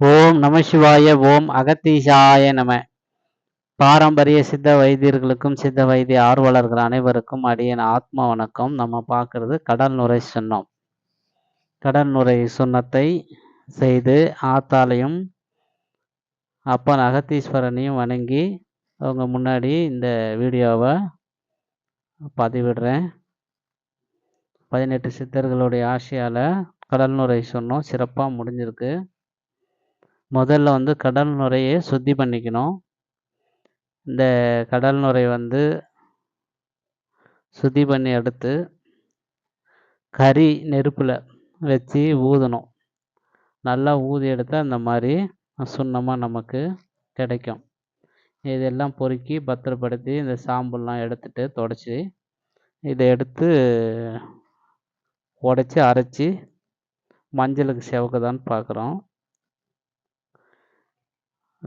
ஓம் நம சிவாய ஓம் அகத்தீசாய நம. பாரம்பரிய சித்த வைத்தியர்களுக்கும் சித்த வைத்திய ஆர்வலர்கள் அனைவருக்கும் அடியன் ஆத்ம வணக்கம். நம்ம பார்க்கறது கடல் நுரை சுண்ணம் கடல் நுரை சுண்ணத்தை செய்து ஆத்தாலையும் அப்பன் அகத்தீஸ்வரனையும் வணங்கி அவங்க முன்னாடி இந்த வீடியோவை பதிவிடுறேன். பதினெட்டு சித்தர்களுடைய ஆசையால் கடல் நுரை சொன்னோம் சிறப்பாக முடிஞ்சிருக்கு. முதல்ல வந்து கடல் நுரையை சுத்தி பண்ணிக்கணும். இந்த கடல் நுரை வந்து சுத்தி பண்ணி எடுத்து கறி நெருப்பில் வச்சு ஊதணும். நல்லா ஊதி எடுத்தால் இந்த மாதிரி சுண்ணமாக நமக்கு கிடைக்கும். இதெல்லாம் பொறுக்கி பத்திரப்படுத்தி இந்த சாம்பல்லாம் எடுத்துட்டு தொடச்சி இதை எடுத்து உடச்சி அரைச்சி மஞ்சளுக்கு செவக்குதான்னு பார்க்குறோம்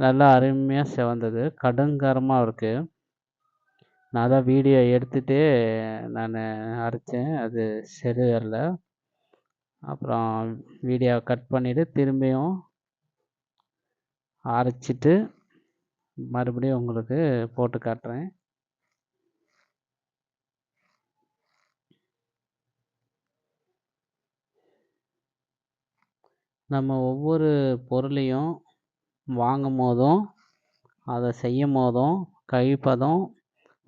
நல்லா அருமையாக சிவந்தது. கடுங்காரமாக இருக்குது நான் தான் வீடியோ எடுத்துகிட்டே நான் அரைச்சேன். அது சரி வரல. அப்புறம் வீடியோவை கட் பண்ணிவிட்டு திரும்பியும் அரைச்சிட்டு மறுபடியும் உங்களுக்கு போட்டு காட்டுறேன். நம்ம ஒவ்வொரு பொருளையும் வாங்கும் போதும் அதை செய்யும் போதும் கழிப்பதும்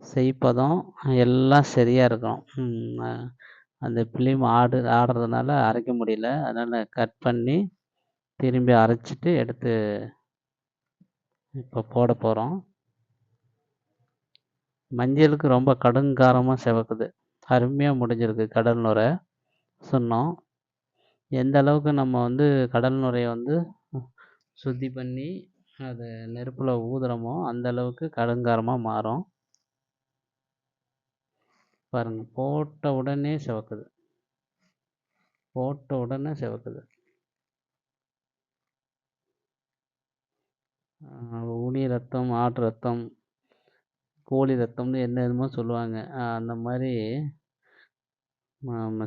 செய்ப்பதும் எல்லாம் சரியாக இருக்கும் அந்த ஃபிலிம் ஆடு ஆடுறதுனால அரைக்க முடியல. அதனால் கட் பண்ணி திரும்பி அரைச்சிட்டு எடுத்து இப்போ போட போகிறோம் மஞ்சளுக்கு ரொம்ப கடுங்காரமாக சிவக்குது. அருமையாக முடிஞ்சிருக்கு கடல் நுரை. சொன்னோம். எந்த அளவுக்கு நம்ம வந்து கடல் நுரையை வந்து சுத்தி பண்ணி அதை நெருப்பில் ஊதுறமோ அந்த அளவுக்கு கடுங்காரமாக மாறும். பாருங்க போட்ட உடனே சிவக்குது. போட்ட உடனே சிவக்குது. உனி ரத்தம் ஆட்டு ரத்தம் கோழி ரத்தம்னு என்ன என்னமோ சொல்லுவாங்க. அந்த மாதிரி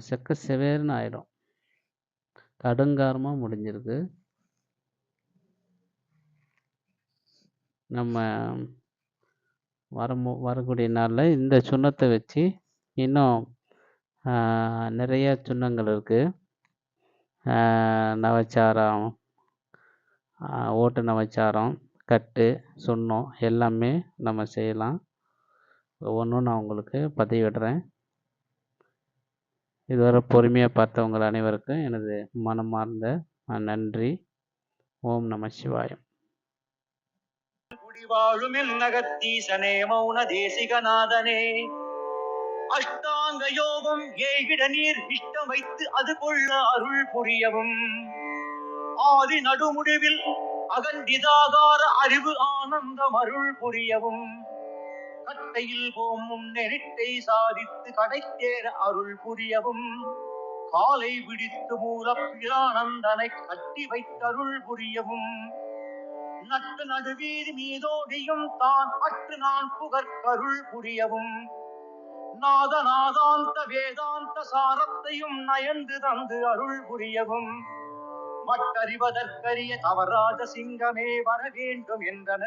செக்க செவேர்னு ஆயிடும். கடுங்காரமாக முடிஞ்சிருக்கு நம்ம வரமோ வரக்கூடிய நாளில் இந்த சுண்ணத்தை வச்சு இன்னும் நிறைய சுண்ணங்கள் இருக்குது நவச்சாரம் ஓட்டு நவச்சாரம் கட்டு சுண்ணம் எல்லாமே நம்ம செய்யலாம். ஒவ்வொன்றும் நான் உங்களுக்கு பதிவிடுறேன். இதுவரை பொறுமையாக பார்த்தவங்கள் அனைவருக்கும் எனது மனமார்ந்த நன்றி. ஓம் நம சிவாயம். குடிவாழும் நகத்தீசனே மௌன தேசிகநாதனே அஷ்டாங்க யோகம் ஏகிட நீர் இஷ்டம் வைத்து அது கொள்ள அருள் புரியவும். ஆதி நடுமுடிவில் அகண்டிதாகார அறிவு ஆனந்தம் அருள் புரியவும். கட்டையில் போமும் நெருட்டை சாதித்து கடைத்தேர அருள் புரியவும். காலை விடித்து மூலப்பிரானந்தனை கட்டி வைத்தருள் புரியவும். நட்டு நடுவீதி மீதோடியும் தான் அற்று நான் புகற்கருள் புரியவும். நாதநாதாந்த வேதாந்த சாரத்தையும் நயந்து தந்து அருள் புரியவும். மட்டறிவதற்கரிய தவராஜ சிங்கமே வர வேண்டும் என்றனர்.